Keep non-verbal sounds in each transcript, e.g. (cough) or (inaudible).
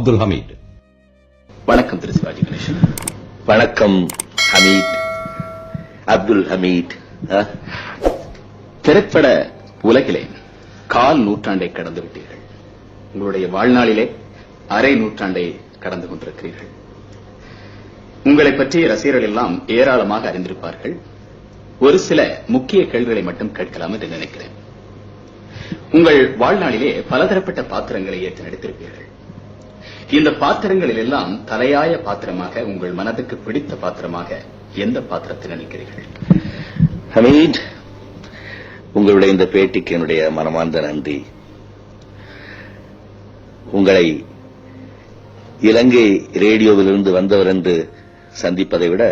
அப்துல் ஹமீத். வணக்கம் திரு சிவாஜி கணேசன். வணக்கம் ஹமீத். அப்துல் ஹமீத். திரைப்பட உலகிலே கால் நூற்றாண்டை கடந்து விட்டீர்கள். உங்களுடைய வாழ்நாளிலே அரை நூற்றாண்டை கடந்து கொண்டிருக்கிறீர்கள். உங்களை பற்றிய ரசிகர்கள் எல்லாம் ஏராளமாக அறிந்திருப்பார்கள். ஒரு சில முக்கிய கேள்விகளை மட்டும் கேட்கலாம் என்று நினைக்கிறேன். உங்கள் வாழ்நாளிலே பலதரப்பட்ட பாத்திரங்களை ஏற்று நடித்திருப்பீர்கள். இந்த பாத்திரங்களில் எல்லாம் தலையாய பாத்திரமாக உங்கள் மனதுக்கு பிடித்த பாத்திரமாக எந்த பாத்திரத்தை நினைக்கிறீர்கள் ஹமீத் உங்களுடைய இந்த பேட்டிக்கு என்னுடைய மனமார்ந்த நன்றி. உங்களை இலங்கை ரேடியோவிலிருந்து வந்தவர் என்று சந்திப்பதை விட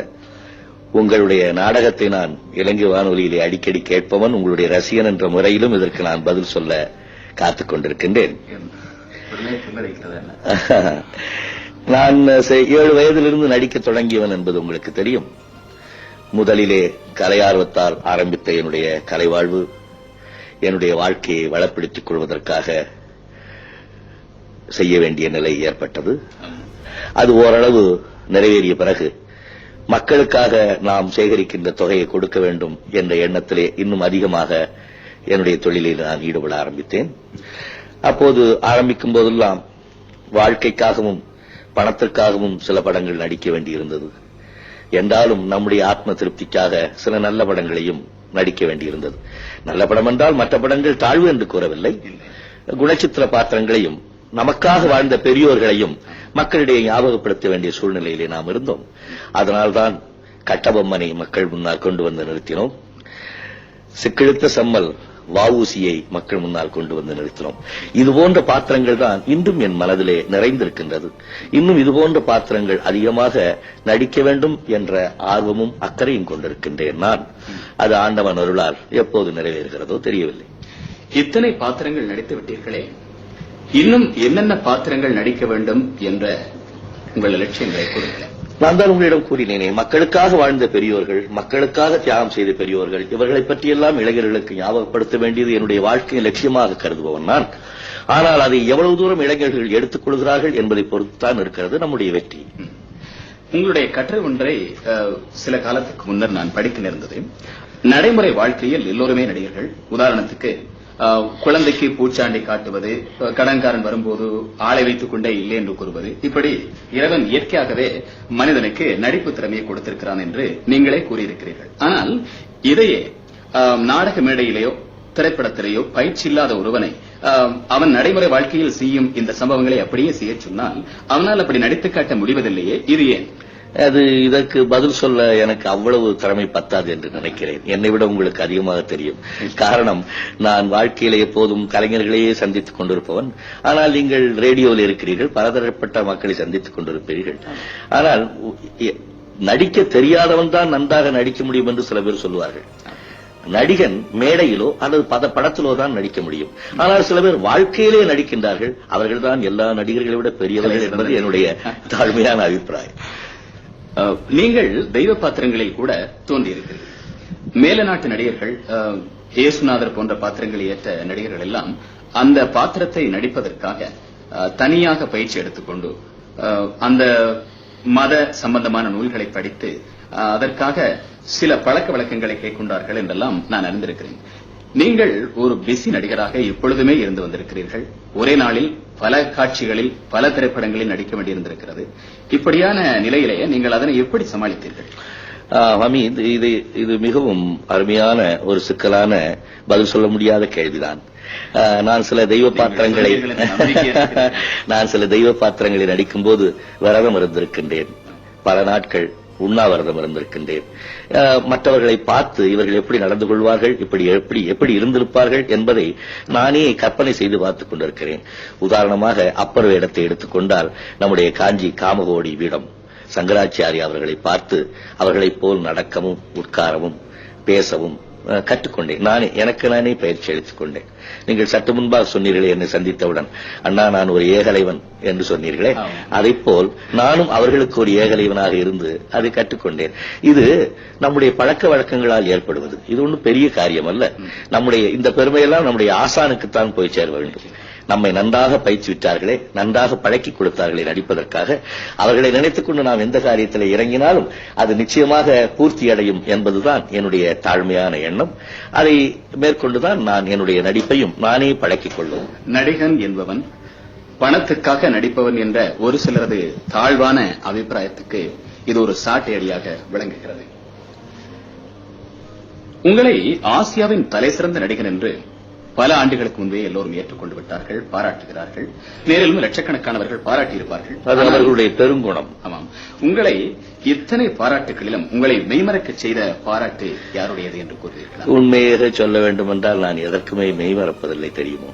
உங்களுடைய நாடகத்தை நான் இலங்கை வானொலியிலே அடிக்கடி கேட்பவன் உங்களுடைய ரசிகன் என்ற முறையிலும் இதற்கு நான் பதில் சொல்ல காத்துக் கொண்டிருக்கின்றேன்? (laughs) நான் ஏழு வயதிலிருந்து நடிக்க தொடங்கியவன் என்பது உங்களுக்கு தெரியும். முதலிலே கலையார்வத்தால் ஆரம்பித்த என்னுடைய கலை வாழ்வு என்னுடைய வாழ்க்கையை வளப்படுத்திக் கொள்வதற்காக செய்ய வேண்டிய நிலை ஏற்பட்டது. அது ஓரளவு நிறைவேறிய பிறகு மக்களுக்காக நாம் சேகரிக்கின்ற தொகையை கொடுக்க வேண்டும் என்ற எண்ணத்திலே இன்னும் அதிகமாக என்னுடைய தொழிலில் நான் ஈடுபட ஆரம்பித்தேன். அப்போது ஆரம்பிக்கும் போதெல்லாம் வாழ்க்கைக்காகவும் பணத்திற்காகவும் சில படங்கள் நடிக்க வேண்டியிருந்தது. என்றாலும் நம்முடைய ஆத்ம திருப்திக்காக சில நல்ல படங்களையும் நடிக்க வேண்டியிருந்தது. நல்ல படம் என்றால் மற்ற படங்கள் தாழ்வு என்று கூறவில்லை. குணச்சித்திர பாத்திரங்களையும் நமக்காக வாழ்ந்த பெரியோர்களையும் மக்களிடையே ஞாபகப்படுத்த வேண்டிய சூழ்நிலையிலே நாம் இருந்தோம். அதனால்தான் கட்டபொம்மனை மக்கள் முன்னால் கொண்டு வந்து நிறுத்தினோம். சிக்கிழுத்த செம்மல் வவுசியை மக்கள் முன்னால் கொண்டு வந்து நிறுத்தினோம். இது போன்ற பாத்திரங்கள் தான் இன்றும் என் மனதிலே நிறைந்திருக்கின்றது. இன்னும் இது போன்ற பாத்திரங்கள் அதிகமாக நடிக்க வேண்டும் என்ற ஆர்வமும் அக்கறையும் கொண்டிருக்கின்றேன் நான். அது ஆண்டவன் அருளால் எப்போது நிறைவேறுகிறதோ தெரியவில்லை. இத்தனை பாத்திரங்கள் நடித்து விட்டீர்களே. இன்னும் என்னென்ன பாத்திரங்கள் நடிக்க வேண்டும் என்ற உங்கள் லட்சியங்களை கொடுக்கிறேன் நான் தான் உங்களிடம் கூறினேனே மக்களுக்காக வாழ்ந்த பெரியோர்கள் மக்களுக்காக தியாகம் செய்த பெரியோர்கள் இவர்களை பற்றியெல்லாம் இளைஞர்களுக்கு ஞாபகப்படுத்த வேண்டியது என்னுடைய வாழ்க்கையின் லட்சியமாக கருதுபவன் நான். ஆனால் அதை எவ்வளவு தூரம் இளைஞர்கள் எடுத்துக் கொள்கிறார்கள் என்பதை பொறுத்துத்தான் இருக்கிறது நம்முடைய வெற்றி. உங்களுடைய கற்றல் ஒன்றை அஹ், சில காலத்துக்கு முன்னர் நான் படிக்க நேர்ந்தது. நடைமுறை வாழ்க்கையில் எல்லோருமே நடிகர்கள். உதாரணத்துக்கு குழந்தைக்கு பூச்சாண்டி காட்டுவது கடன்காரன் வரும்போது ஆளை வைத்துக் கொண்டே இல்லை என்று கூறுவது இப்படி இறைவன் இயற்கையாகவே மனிதனுக்கு நடிப்பு திறமையை கொடுத்திருக்கிறான் என்று நீங்களே கூறியிருக்கிறீர்கள். ஆனால் இதையே நாடக மேடையிலேயோ திரைப்படத்திலேயோ பயிற்சி இல்லாத ஒருவனை அவன் நடைமுறை வாழ்க்கையில் செய்யும் இந்த சம்பவங்களை அப்படியே செய்ய சொன்னால் அவனால் அப்படி நடித்து காட்ட முடிவதில்லையே இது ஏன்? அது இதற்கு பதில் சொல்ல எனக்கு அவ்வளவு திறமை பத்தாது என்று நினைக்கிறேன். என்னை விட உங்களுக்கு அதிகமாக தெரியும். காரணம் நான் வாழ்க்கையில எப்போதும் கலைஞர்களையே சந்தித்துக் கொண்டிருப்பவன். ஆனால் நீங்கள் ரேடியோவில் இருக்கிறீர்கள் பலதரப்பட்ட மக்களை சந்தித்துக் கொண்டிருப்பீர்கள். ஆனால் நடிக்க தெரியாதவன் தான் நன்றாக நடிக்க முடியும் என்று சில பேர் சொல்லுவார்கள். நடிகன் மேடையிலோ அல்லது பத படத்திலோ தான் நடிக்க முடியும். ஆனால் சில பேர் வாழ்க்கையிலே நடிக்கின்றார்கள். அவர்கள்தான் எல்லா நடிகர்களை விட பெரியவர்கள் என்பது என்னுடைய தாழ்மையான அபிப்பிராயம். நீங்கள் தெய்வ பாத்திரங்களில் கூட தோன்றியிருக்கிறீர்கள். மேல நாட்டு நடிகர்கள் இயேசுநாதர் போன்ற பாத்திரங்களை ஏற்ற நடிகர்கள் எல்லாம் அந்த பாத்திரத்தை நடிப்பதற்காக தனியாக பயிற்சி எடுத்துக்கொண்டு அந்த மத சம்பந்தமான நூல்களை படித்து அதற்காக சில பழக்க வழக்கங்களை கைக்கொண்டார்கள் என்றெல்லாம் நான் அறிந்திருக்கிறேன். நீங்கள் ஒரு பிஸி நடிகராக எப்பொழுதுமே இருந்து வந்திருக்கிறீர்கள். ஒரே நாளில் பல காட்சிகளில் பல திரைப்படங்களில் நடிக்க வேண்டியிருந்திருக்கிறது. இப்படியான நிலையிலேயே நீங்கள் அதனை எப்படி சமாளித்தீர்கள்? ஆ, ஹமீத் இது இது மிகவும் அருமையான ஒரு சிக்கலான பதில் சொல்ல முடியாத கேள்விதான். நான் சில தெய்வ பாத்திரங்களை. (laughs) நான் சில தெய்வ பாத்திரங்களை நடிக்கும்போது விரதம் இருந்திருக்கின்றேன். பல நாட்கள் உண்ணாவிரதம் இருந்திருக்கின்றேன். மற்றவர்களை பார்த்து இவர்கள் எப்படி நடந்து கொள்வார்கள் இப்படி எப்படி எப்படி இருந்திருப்பார்கள் என்பதை நானே கற்பனை செய்து பார்த்துக் கொண்டிருக்கிறேன். உதாரணமாக அப்பர் வேடத்தை எடுத்துக்கொண்டால் நம்முடைய காஞ்சி காமகோடி வீடம். சங்கராச்சாரி அவர்களை பார்த்து அவர்களைப் போல் நடக்கவும் உட்காரவும் பேசவும் கற்றுக்கொண்டேன். நானே எனக்கு நானே பயிற்சி அளித்துக் கொண்டேன் நீங்கள் சற்று முன்பாக சொன்னீர்களே என்னை சந்தித்தவுடன். அண்ணா நான் ஒரு ஏகலைவன் என்று சொன்னீர்களே. அதைப் போல் நானும் அவர்களுக்கு ஒரு ஏகலைவனாக இருந்து அதை கற்றுக்கொண்டேன். இது நம்முடைய பழக்க வழக்கங்களால் ஏற்படுவது. இது ஒன்றும் பெரிய காரியம் அல்ல நம்முடைய இந்த பெருமையெல்லாம் நம்முடைய ஆசானுக்குத்தான் போய் சேர வேண்டும். நம்மை நன்றாக பயிற்சிவிட்டார்களே நன்றாக பழக்கி கொடுத்தார்களே நடிப்பதற்காக அவர்களை நினைத்துக் கொண்டு நாம் எந்த காரியத்தில் இறங்கினாலும் அது நிச்சயமாக பூர்த்தி அடையும் என்பதுதான் என்னுடைய தாழ்மையான எண்ணம். அதை மேற்கொண்டுதான் நான் என்னுடைய நடிப்பையும் நானே பழக்கிக் கொள்ளும். நடிகன் என்பவன் பணத்துக்காக நடிப்பவன் என்ற ஒரு சிலரது தாழ்வான அபிப்பிராயத்துக்கு இது ஒரு சாட்டையடியாக விளங்குகிறது. உங்களை ஆசியாவின் தலைசிறந்த நடிகன் என்று பல ஆண்டுகளுக்கு முன்பே எல்லோரும் ஏற்றுக்கொண்டு விட்டார்கள் பாராட்டுகிறார்கள். நேரிலும் லட்சக்கணக்கானவர்கள் பாராட்டியிருப்பார்கள். அது அவர்களுடைய பெருங்குணம். ஆமாம். உங்களை இத்தனை பாராட்டுகளிலும் உங்களை மெய்மறக்கச் செய்த பாராட்டு யாருடையது என்று கூறுவீர்களா? உண்மையாக சொல்ல வேண்டும் என்றால் நான் எதற்குமே மெய்மறப்பதில்லை தெரியுமோ.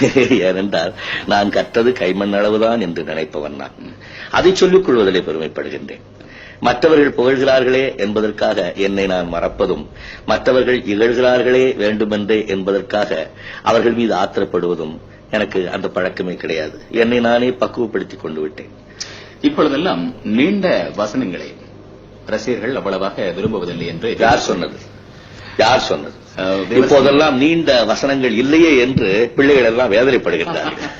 (laughs) ஏனென்றால் நான் கற்றது கைமண் அளவுதான் என்று நினைப்பவன் நான். அதை சொல்லிக் கொள்வதிலே பெருமைப்படுகின்றேன். மற்றவர்கள் புகழ்கிறார்களே என்பதற்காக என்னை நான் மறப்பதும் மற்றவர்கள் இகழ்கிறார்களே வேண்டுமென்றே என்பதற்காக அவர்கள் மீது ஆத்திரப்படுவதும் எனக்கு அந்த பழக்கமே கிடையாது. என்னை நானே பக்குவப்படுத்திக் கொண்டு விட்டேன். இப்பொழுதெல்லாம் நீண்ட வசனங்களை ரசிகர்கள் அவ்வளவாக விரும்புவதில்லை என்று யார் சொன்னது? யார் சொன்னது. இப்போதெல்லாம் நீண்ட வசனங்கள் இல்லையே என்று பிள்ளைகள் எல்லாம் வேதனைப்படுகின்றார்கள். (laughs)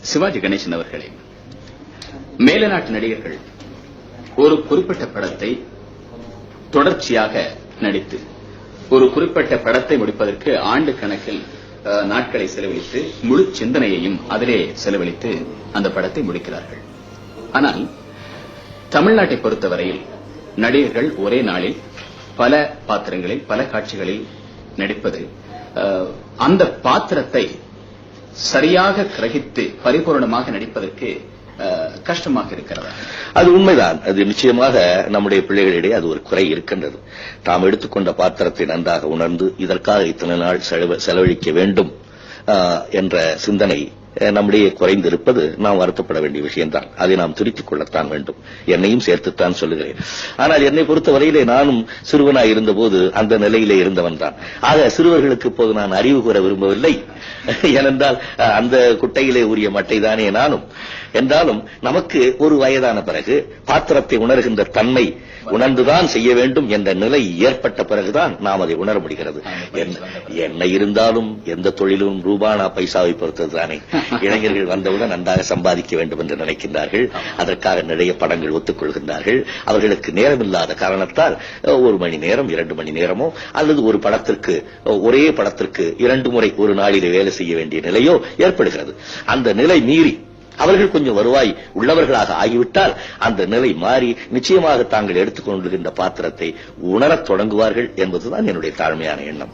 சிவாஜி கணேசன் அவர்களே மேல நாட்டு நடிகர்கள் ஒரு குறிப்பிட்ட படத்தை தொடர்ச்சியாக நடித்து ஒரு குறிப்பிட்ட படத்தை முடிப்பதற்கு ஆண்டு கணக்கில் நாட்களை செலவழித்து முழு சிந்தனையையும் அதிலே செலவழித்து அந்த படத்தை முடிக்கிறார்கள். ஆனால் தமிழ்நாட்டை பொறுத்தவரையில் நடிகர்கள் ஒரே நாளில் பல பாத்திரங்களில் பல காட்சிகளில் நடிப்பது அந்த பாத்திரத்தை சரியாக கிரகித்து பரிபூரணமாக நடிப்பதற்கு கஷ்டமாக இருக்கிறதா? அது உண்மைதான். அது நிச்சயமாக நம்முடைய பிள்ளைகளிடையே அது ஒரு குறை இருக்கின்றது. தாம் எடுத்துக்கொண்ட பாத்திரத்தை நன்றாக உணர்ந்து இதற்காக இத்தனை நாள் செலவழிக்க வேண்டும் என்ற சிந்தனை நம்முடைய குறைந்திருப்பது நாம் வருத்தப்பட வேண்டிய விஷயம்தான். அதை நாம் திருத்திக் கொள்ளத்தான் வேண்டும். என்னையும் சேர்த்துத்தான் சொல்லுகிறேன். ஆனால் என்னை பொறுத்தவரையிலே நானும் சிறுவனாய் இருந்தபோது அந்த நிலையிலே இருந்தவன் தான். ஆக சிறுவர்களுக்கு இப்போது நான் அறிவு கூற விரும்பவில்லை. ஏனென்றால் அந்த குட்டையிலே உரிய மட்டை தானே நானும். என்றாலும் நமக்கு ஒரு வயதான பிறகு பாத்திரத்தை உணர்கின்ற தன்மை உணர்ந்துதான் செய்ய வேண்டும் என்ற நிலை ஏற்பட்ட பிறகுதான் நாம் அதை உணர முடிகிறது. என்ன- இருந்தாலும் எந்த தொழிலும் ரூபானா பைசாவை பொறுத்தது தானே (laughs) இளைஞர்கள் வந்தவுடன் நன்றாக சம்பாதிக்க வேண்டும் என்று நினைக்கின்றார்கள். அதற்காக நிறைய படங்கள் ஒத்துக்கொள்கின்றார்கள். அவர்களுக்கு நேரமில்லாத காரணத்தால் ஒரு மணி நேரம் இரண்டு மணி நேரமோ அல்லது ஒரு படத்திற்கு ஒரே படத்திற்கு இரண்டு முறை ஒரு நாளிலே வேலை செய்ய வேண்டிய நிலையோ ஏற்படுகிறது. அந்த நிலை மீறி அவர்கள் கொஞ்சம் வருவாய் உள்ளவர்களாக ஆகிவிட்டால் அந்த நிலை மாறி நிச்சயமாக தாங்கள் எடுத்துக்கொண்டிருக்கின்ற பாத்திரத்தை உணரத் தொடங்குவார்கள் என்பதுதான் என்னுடைய தாழ்மையான எண்ணம்.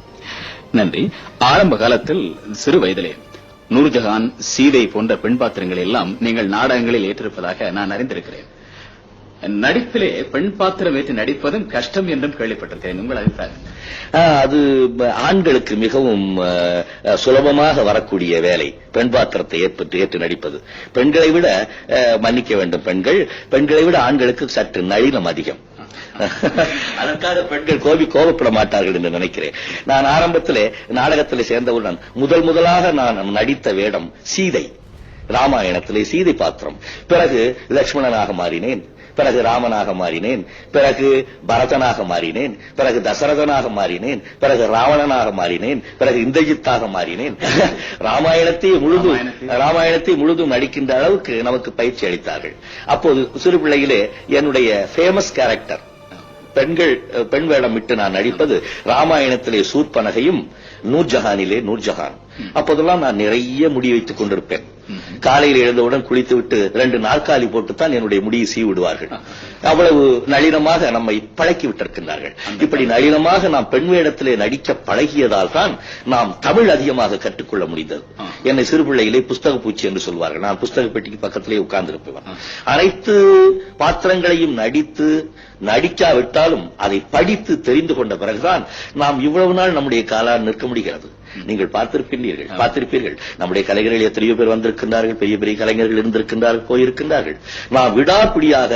நன்றி. ஆரம்ப காலத்தில் சிறு வயதிலே நூர்ஜஹான் சீதை போன்ற பெண் பாத்திரங்களை எல்லாம் நீங்கள் நாடகங்களில் ஏற்றிருப்பதாக நான் அறிந்திருக்கிறேன். நடிப்பிலே பெண் பாத்திரம் ஏற்றி நடிப்பதும் கஷ்டம் என்றும் கேள்விப்பட்டிருக்கிறேன். உங்கள் அபிப்பிராயம்? அது ஆண்களுக்கு மிகவும் சுலபமாக வரக்கூடிய வேலை. பெண் பாத்திரத்தை ஏற்பட்டு ஏற்று நடிப்பது. பெண்களை விட மன்னிக்க வேண்டும் பெண்கள். பெண்களை விட ஆண்களுக்கு சற்று நளினம் அதிகம். (laughs) அதற்காக பெண்கள் கோபி கோபப்பட மாட்டார்கள் என்று நினைக்கிறேன். நான் ஆரம்பத்திலே நாடகத்தில் சேர்ந்தவுடன் முதல் முதலாக நான் நடித்த வேடம் சீதை. ராமாயணத்திலே சீதை பாத்திரம். பிறகு லட்சுமணனாக மாறினேன். பிறகு ராமனாக மாறினேன். பிறகு பரதனாக மாறினேன். பிறகு தசரதனாக மாறினேன். பிறகு ராவணனாக மாறினேன். பிறகு இந்திரஜித்தாக மாறினேன். (laughs) ராமாயணத்தை முழுதும் ராமாயணத்தை- முழுதும் நடிக்கின்ற அளவுக்கு நமக்கு பயிற்சி அளித்தார்கள். அப்போது சிறு பிள்ளையிலே என்னுடைய ஃபேமஸ் கேரக்டர் பெண்கள் பெண் வேடம் விட்டு நான் நடிப்பது ராமாயணத்திலே சூர்பனகையும் நூர்ஜஹானிலே நூர்ஜஹான். அப்போதெல்லாம் நான் நிறைய முடி வைத்துக் கொண்டிருப்பேன். காலையில் எழுந்தவுடன் குளித்து விட்டு ரெண்டு நாற்காலி போட்டுத்தான் என்னுடைய முடியை சீவி விடுவார்கள் அவ்வளவு நளினமாக நம்மை பழக்கி விட்டிருக்கின்றார்கள் இப்படி நளினமாக நாம் பெண் வேடத்திலே நடிக்க பழகியதால் தான் நாம் தமிழ் அதிகமாக கற்றுக்கொள்ள முடிந்தது. என்னை சிறு பிள்ளையிலே புஸ்தக பூச்சி என்று சொல்வார்கள். நான் புஸ்தக பெட்டிக்கு பக்கத்திலே உட்கார்ந்திருப்பேன் அனைத்து பாத்திரங்களையும் நடித்து நடிக்காவிட்டாலும் அதை படித்து தெரிந்து கொண்ட பிறகுதான் நாம் இவ்வளவு நாள் நம்முடைய காலால் நிற்க முடிகிறது. நீங்கள் பார்த்திருப்பீர்கள் பார்த்திருப்பீர்கள். நம்முடைய கலைஞர்கள் எத்தனையோ பேர் வந்திருக்கின்றார்கள் பெரிய பெரிய கலைஞர்கள் இருந்திருக்கின்றார்கள் போயிருக்கின்றார்கள். நான் விடாப்பிடியாக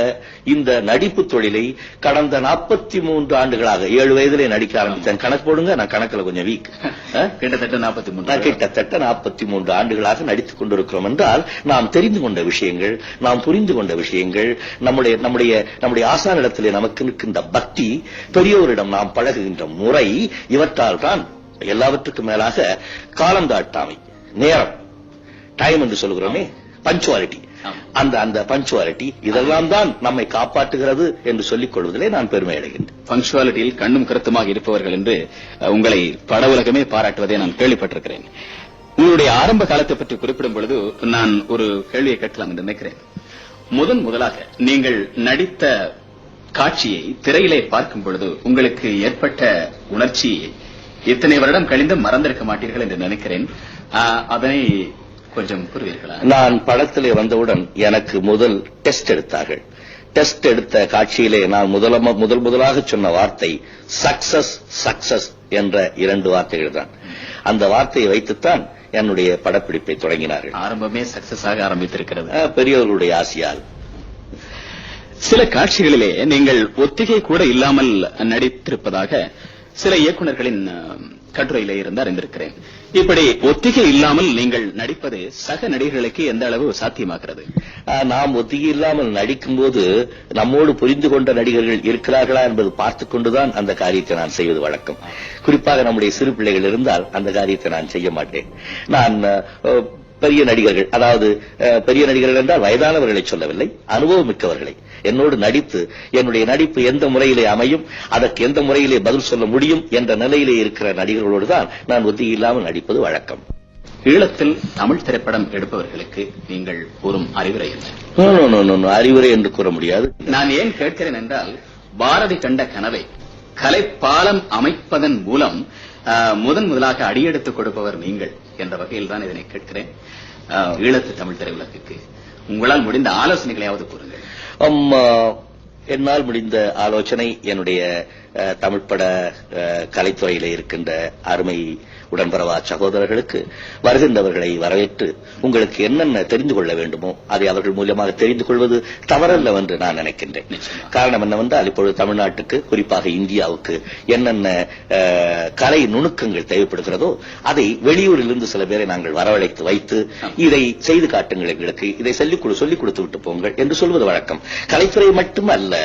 இந்த நடிப்பு தொழிலை கடந்த நாற்பத்தி மூன்று ஆண்டுகளாக ஏழு வயதிலே நடிக்க ஆரம்பித்தேன். கணக்கு போடுங்க நான் கணக்குல கொஞ்சம் வீக் கிட்டத்தட்ட நாற்பத்தி மூன்று கிட்டத்தட்ட நாற்பத்தி மூன்று ஆண்டுகளாக நடித்துக் கொண்டிருக்கிறோம் என்றால் நாம் தெரிந்து கொண்ட விஷயங்கள் நாம் புரிந்து கொண்ட விஷயங்கள் நம்முடைய நம்முடைய நம்முடைய ஆசானிடத்திலே நமக்கு இருக்கின்ற பக்தி பெரியோரிடம் நாம் பழகுகின்ற முறை இவற்றால் தான் எல்லாவற்றுக்கும் மேலாக காலம் தாட்டாமை நேரம் டைம் என்று சொல்கிறோமே பஞ்சுவாலிட்டி. அந்த அந்த பஞ்சுவாலிட்டி இதெல்லாம் தான் நம்மை காப்பாற்றுகிறது என்று சொல்லிக் கொள்வதிலே நான் பெருமை அடைகின்றேன். பங்க்சுவாலிட்டியில் கண்ணும் கருத்துமாக இருப்பவர்கள் என்று உங்களை பட உலகமே பாராட்டுவதை நான் கேள்விப்பட்டிருக்கிறேன். உங்களுடைய ஆரம்ப காலத்தை பற்றி குறிப்பிடும் பொழுது நான் ஒரு கேள்வியை கேட்கலாம் என்று நினைக்கிறேன். முதன் முதலாக நீங்கள் நடித்த காட்சியை திரையிலே பார்க்கும் பொழுது உங்களுக்கு ஏற்பட்ட உணர்ச்சி இத்தனை வருடம் கழிந்து மறந்திருக்க மாட்டீர்கள் என்று நினைக்கிறேன். அதனை கொஞ்சம் கூறுவீர்களா நான் படத்திலே வந்தவுடன் எனக்கு முதல் டெஸ்ட் எடுத்தார்கள். டெஸ்ட் எடுத்த காட்சியிலே நான் முதலம முதல் முதலாக சொன்ன வார்த்தை சக்சஸ் சக்சஸ் என்ற இரண்டு வார்த்தைகள் தான். அந்த வார்த்தையை வைத்துத்தான் என்னுடைய படப்பிடிப்பை தொடங்கினார்கள். ஆரம்பமே சக்சஸ் ஆக ஆரம்பித்திருக்கிறது. பெரியவர்களுடைய ஆசையால். சில காட்சிகளிலே நீங்கள் ஒத்திகை கூட இல்லாமல் நடித்திருப்பதாக சில இயக்குனர்களின் கட்டுரையில கட்டுரையிலே இருந்து அறிந்திருக்கிறேன் இப்படி ஒத்திகை இல்லாமல் நீங்கள் நடிப்பது சக நடிகர்களுக்கு எந்த அளவு சாத்தியமாகிறது? ஆஹ், நாம் ஒத்திகை இல்லாமல் நடிக்கும்போது நம்மோடு புரிந்து கொண்ட நடிகர்கள் இருக்கிறார்களா என்பது பார்த்துக் கொண்டுதான் அந்த காரியத்தை நான் செய்வது வழக்கம். குறிப்பாக நம்முடைய சிறு பிள்ளைகள் இருந்தால் அந்த காரியத்தை நான் செய்ய மாட்டேன். நான் பெரிய நடிகர்கள் அதாவது பெரிய நடிகர்கள் என்றால் வயதானவர்களை சொல்லவில்லை அனுபவம் மிக்கவர்களை என்னோடு நடித்து என்னுடைய நடிப்பு எந்த முறையிலே அமையும் அதற்கு எந்த முறையிலே பதில் சொல்ல முடியும் என்ற நிலையிலே இருக்கிற நடிகர்களோடு தான் நான் ஒத்திகை இல்லாமல் நடிப்பது வழக்கம். ஈழத்தில் தமிழ் திரைப்படம் எடுப்பவர்களுக்கு நீங்கள் கூறும் அறிவுரை என்ன? No, no, no, no, no. அறிவுரை என்று கூற முடியாது. நான் ஏன் கேட்கிறேன் என்றால் பாரதி கண்ட கனவை கலைப்பாலம் அமைப்பதன் மூலம் முதன் முதலாக அடியெடுத்துக் கொடுப்பவர் நீங்கள். என்ற வகையில் தான் இதனை கேட்கிறேன். ஈழத்து தமிழ் திரையுலகிற்கு. உங்களால் முடிந்த ஆலோசனைகளையாவது கூறுங்கள். அம்மா என்னால் முடிந்த ஆலோசனை என்னுடைய அஹ், தமிழ் பட அஹ், இருக்கின்ற அருமை உடன்பரவா சகோதரர்களுக்கு வருகின்றவர்களை வரவேற்று உங்களுக்கு என்னென்ன தெரிந்து கொள்ள வேண்டுமோ அதை அவர்கள் மூலியமாக தெரிந்து கொள்வது தவறல்ல என்று நான் நினைக்கின்றேன். காரணம் என்னவென்றால் இப்பொழுது தமிழ்நாட்டுக்கு குறிப்பாக இந்தியாவுக்கு என்னென்ன கலை நுணுக்கங்கள் தேவைப்படுகிறதோ அதை வெளியூரிலிருந்து சில பேரை நாங்கள் வரவழைத்து வைத்து இதை செய்து காட்டுங்கள் எங்களுக்கு. இதை சொல்லிக் சொல்லிக் கொடுத்து விட்டு போங்கள் என்று சொல்வது வழக்கம். கலைத்துறை மட்டுமல்ல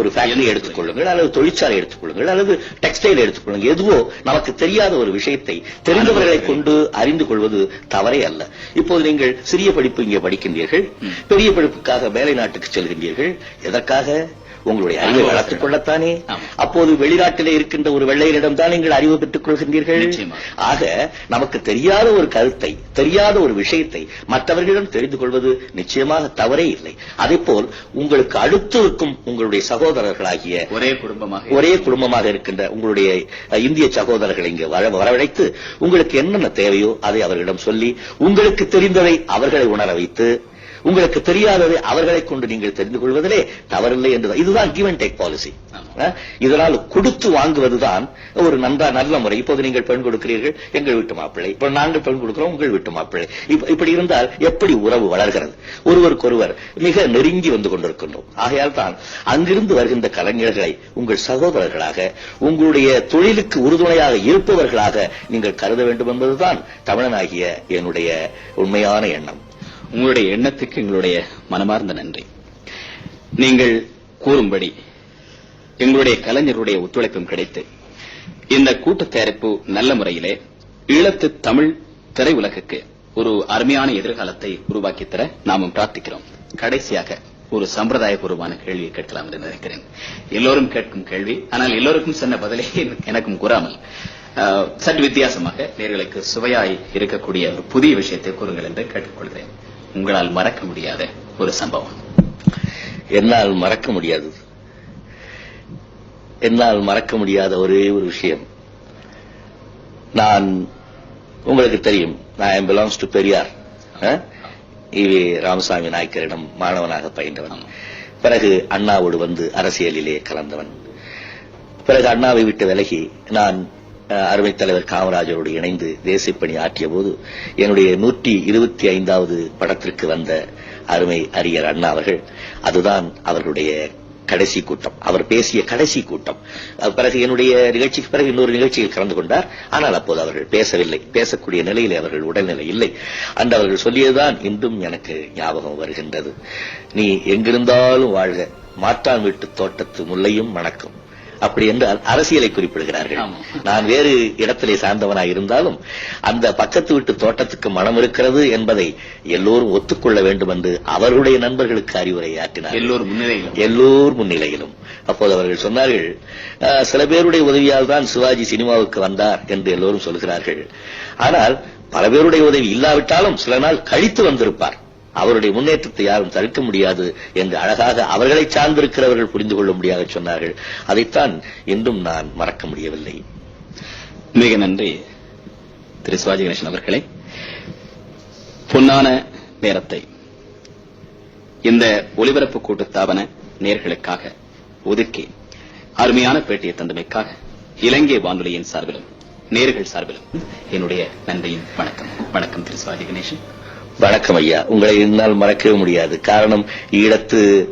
ஒரு ஃபேக்டரி எடுத்துக்கொள்ளுங்கள் அல்லது தொழிற்சாலை எடுத்துக்கொள்ளுங்கள் அல்லது டெக்ஸ்டைல் எடுத்துக்கொள்ளுங்கள். எதுவோ நமக்கு தெரியாத ஒரு விஷயத்தை தெரிந்தவர்களை கொண்டு அறிந்து கொள்வது தவறே அல்ல. இப்போது நீங்கள் சிறிய படிப்பு இங்கே படிக்கின்றீர்கள். பெரிய படிப்புக்காக மேலை நாட்டுக்கு செல்கின்றீர்கள். எதற்காக? உங்களுடைய அறிவை வளர்த்துக் கொள்ளத்தானே. அப்போது வெளிநாட்டிலே இருக்கின்ற ஒரு வெள்ளையரிடம் தான் நீங்கள் அறிவு பெற்றுக் கொள்கின்றீர்கள். ஆக நமக்கு தெரியாத ஒரு கருத்தை தெரியாத ஒரு விஷயத்தை மற்றவர்களிடம் தெரிந்து கொள்வது நிச்சயமாக தவறே இல்லை அதேபோல் உங்களுக்கு அடுத்து இருக்கும் உங்களுடைய சகோதரர்களாகிய ஒரே குடும்பமாக ஒரே குடும்பமாக இருக்கின்ற உங்களுடைய இந்திய சகோதரர்களை இங்கு வர- வரவழைத்து உங்களுக்கு என்னென்ன தேவையோ அதை அவர்களிடம் சொல்லி உங்களுக்கு தெரிந்ததை அவர்களை உணர வைத்து உங்களுக்கு தெரியாததை அவர்களை கொண்டு நீங்கள் தெரிந்து கொள்வதிலே தவறில்லை என்று இதுதான் கிவ் அண்ட் டேக் பாலிசி. இதனால் கொடுத்து வாங்குவதுதான் ஒரு நன்றா நல்ல முறை. இப்போது நீங்கள் பெண் கொடுக்கிறீர்கள் எங்கள் வீட்டு மாப்பிள்ளை. இப்போ நாங்கள் பெண் கொடுக்கிறோம் உங்கள் வீட்டு மாப்பிள்ளை. இப்ப- இப்படி இருந்தால் எப்படி உறவு வளர்கிறது? ஒருவருக்கொருவர் மிக நெருங்கி வந்து கொண்டிருக்கின்றோம். ஆகையால் தான் அங்கிருந்து வருகின்ற கலைஞர்களை உங்கள் சகோதரர்களாக உங்களுடைய தொழிலுக்கு உறுதுணையாக இருப்பவர்களாக நீங்கள் கருத வேண்டும் என்பதுதான் தமிழனாகிய என்னுடைய உண்மையான எண்ணம். உங்களுடைய எண்ணத்துக்கு எங்களுடைய மனமார்ந்த நன்றி. நீங்கள் கூறும்படி எங்களுடைய கலைஞருடைய ஒத்துழைப்பும் கிடைத்து இந்த கூட்டு தயாரிப்பு நல்ல முறையிலே ஈழத்து தமிழ் திரையுலகுக்கு ஒரு அருமையான எதிர்காலத்தை உருவாக்கி தர நாமும் பிரார்த்திக்கிறோம். கடைசியாக ஒரு சம்பிரதாயபூர்வமான கேள்வியை கேட்கலாம் என்று நினைக்கிறேன். எல்லோரும் கேட்கும் கேள்வி ஆனால் எல்லோருக்கும் சொன்ன பதிலே எனக்கும் கூறாமல் சற்று வித்தியாசமாக நேர்களுக்கு சுவையாய் இருக்கக்கூடிய ஒரு புதிய விஷயத்தை கூறுங்கள் என்று கேட்டுக்கொள்கிறேன். உங்களால் மறக்க முடியாத ஒரு சம்பவம். என்னால் மறக்க முடியாது. என்னால் மறக்க முடியாத ஒரே ஒரு விஷயம். நான் உங்களுக்கு தெரியும் நான் belongs to Periyar. E V Ramasamy நாயக்கரிடம் மாணவனாக பயின்றவன். பிறகு அண்ணாவோடு வந்து அரசியலிலே கலந்தவன். பிறகு அண்ணாவை விட்டு விலகி நான் அருமை தலைவர் காமராஜரோடு இணைந்து தேசியப்பணி ஆற்றிய போது என்னுடைய நூற்றி இருபத்தி ஐந்தாவது படத்திற்கு வந்த அருமை அரியர் அண்ணா அவர்கள் அதுதான் அவர்களுடைய கடைசி கூட்டம். அவர் பேசிய கடைசி கூட்டம். பிறகு என்னுடைய நிகழ்ச்சிக்கு பிறகு இன்னொரு நிகழ்ச்சியில் கலந்து கொண்டார். ஆனால் அப்போது அவர்கள் பேசவில்லை. பேசக்கூடிய நிலையில் அவர்கள் உடல்நிலை இல்லை. அந்த அவர்கள் சொல்லியதுதான் இன்றும் எனக்கு ஞாபகம் வருகின்றது. நீ எங்கிருந்தாலும் வாழ்க. மாற்றான் வீட்டு தோட்டத்து முல்லையும் மணக்கும் அப்படி என்றால் அரசியலை குறிப்பிடுகிறார்கள். நான் வேறு இடத்திலே சார்ந்தவனாய் இருந்தாலும் அந்த பக்கத்து வீட்டு தோட்டத்துக்கு மனம் இருக்கிறது என்பதை எல்லோரும் ஒத்துக்கொள்ள வேண்டும் என்று அவர்களுடைய நண்பர்களுக்கு அறிவுரை ஆற்றினார் எல்லோரும் முன்னிலையிலும். எல்லோர் முன்னிலையிலும். அப்போது அவர்கள் சொன்னார்கள் "அஹ், சில பேருடைய உதவியால் தான் சிவாஜி சினிமாவுக்கு வந்தார் என்று எல்லோரும் சொல்கிறார்கள். ஆனால் பல பேருடைய உதவி இல்லாவிட்டாலும் சில நாள் கழித்து வந்திருப்பார். அவருடைய முன்னேற்றத்தை யாரும் தடுக்க முடியாது என்று அழகாக அவர்களை சார்ந்திருக்கிறவர்கள் புரிந்து கொள்ள முடியாத சொன்னார்கள். அதைத்தான் இன்றும் நான் மறக்க முடியவில்லை. மிக நன்றி திரு சிவாஜி கணேசன் அவர்களே. பொன்னான நேரத்தை. இந்த ஒலிபரப்பு கூட்டுத்தாபன நேர்களுக்காக ஒதுக்கி அருமையான பேட்டியை தந்தமைக்காக இலங்கை வானொலியின் சார்பிலும் நேர்கள் சார்பிலும் என்னுடைய நன்றியும் வணக்கம். வணக்கம் திரு சிவாஜி கணேசன். வணக்கம் ஐயா. உங்களை என்னால் மறக்கவே முடியாது. காரணம் ஈழத்து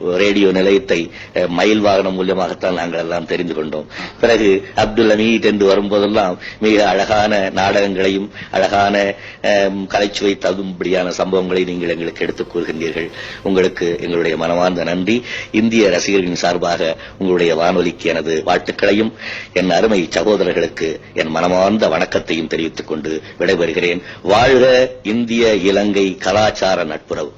ரேடியோ நிலையத்தை மயில் வாகனம் மூலியமாகத்தான் நாங்கள் எல்லாம் தெரிந்து கொண்டோம். பிறகு அப்துல் அமீத் என்று வரும்போதெல்லாம் மிக அழகான நாடகங்களையும் அழகான கலைச்சுவை தகும்படியான சம்பவங்களை நீங்கள் எங்களுக்கு எடுத்துக் கூறுகின்றீர்கள். உங்களுக்கு எங்களுடைய மனமார்ந்த நன்றி. இந்திய ரசிகர்களின் சார்பாக உங்களுடைய வானொலிக்கு எனது வாழ்த்துக்களையும் என் அருமை சகோதரர்களுக்கு என் மனமார்ந்த வணக்கத்தையும் தெரிவித்துக் கொண்டு விடைபெறுகிறேன். வாழ்க இந்திய இலங்கை கலாச்சார நட்புறவு.